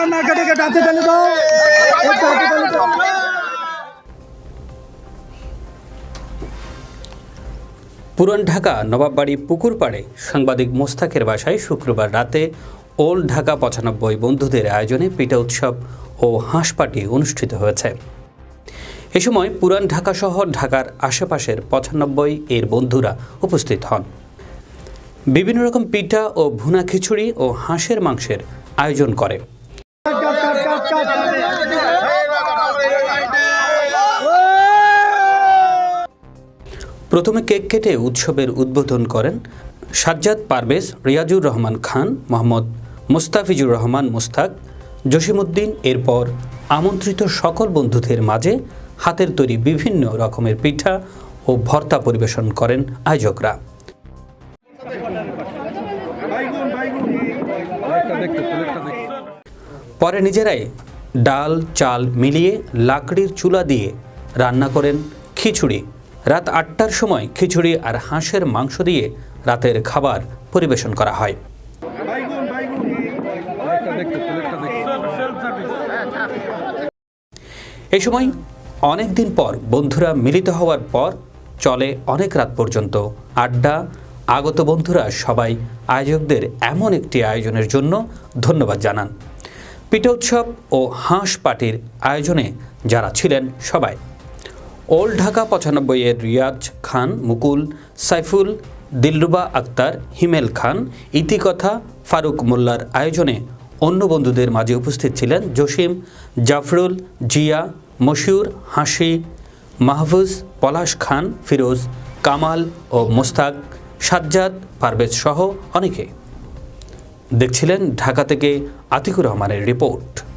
যান না কেটে কেটে হাতে তালে দাও একটু হাতে দাও পুরান ঢাকা, নবাববাড়ি পুকুর পাড়ে সাংবাদিক মোস্তাকের বাসায় শুক্রবার রাতে ওল্ড ঢাকা পঁচানব্বই বন্ধুদের আয়োজনে পিঠা উৎসব ও হাঁস অনুষ্ঠিত হয়েছে। এ সময় পুরান ঢাকা শহর ঢাকার আশেপাশের পঁচানব্বই এর বন্ধুরা উপস্থিত হন। বিভিন্ন রকম পিঠা ও ভুনা খিচুড়ি ও হাঁসের মাংসের আয়োজন করে কাট কাট কাট কাট কাট প্রথমে কেক কেটে উৎসবের উদ্বোধন করেন সাজ্জাদ পারভেজ, রিয়াজুর রহমান খান, মোহাম্মদ মুস্তাফিজুর রহমান মুস্তাক, জসিমউদ্দিন। এরপর আমন্ত্রিত সকল বন্ধুদের মাঝে হাতের তৈরি বিভিন্ন রকমের পিঠা ও ভর্তা পরিবেশন করেন আয়োজকরা। পরে নিজেরাই ডাল, চাল মিলিয়ে লাকড়ির চুলা দিয়ে রান্না করেন খিচুড়ি। রাত আটটার সময় খিচুড়ি আর হাঁসের মাংস দিয়ে রাতের খাবার পরিবেশন করা হয়। এই সময় অনেক দিন পর বন্ধুরা মিলিত হওয়ার পর চলে অনেক রাত পর্যন্ত। আড্ডা, আগত বন্ধুরা সবাই আয়োজকদের এমন একটি আয়োজনের জন্য ধন্যবাদ জানান। পিঠা উৎসব ও হাঁস পার্টির আয়োজনে যারা ছিলেন সবাই। ওল্ড ঢাকা পঁচানব্বই এর রিয়াজ খান, মুকুল, সাইফুল, দিলরুবা আক্তার, হিমেল খান, ইতিকথা, ফারুক মোল্লার আয়োজনে অন্য বন্ধুদের মাঝে উপস্থিত ছিলেন জসিম, জাফরুল, জিয়া, মশিউর, হাসি, মাহফুজ, পলাশ খান, ফিরোজ, কামাল ও মোস্তাক, সাজ্জাদ, পারভেজ সহ অনেকে। দেখছিলেন ঢাকা থেকে আতিকুর রহমানের রিপোর্ট।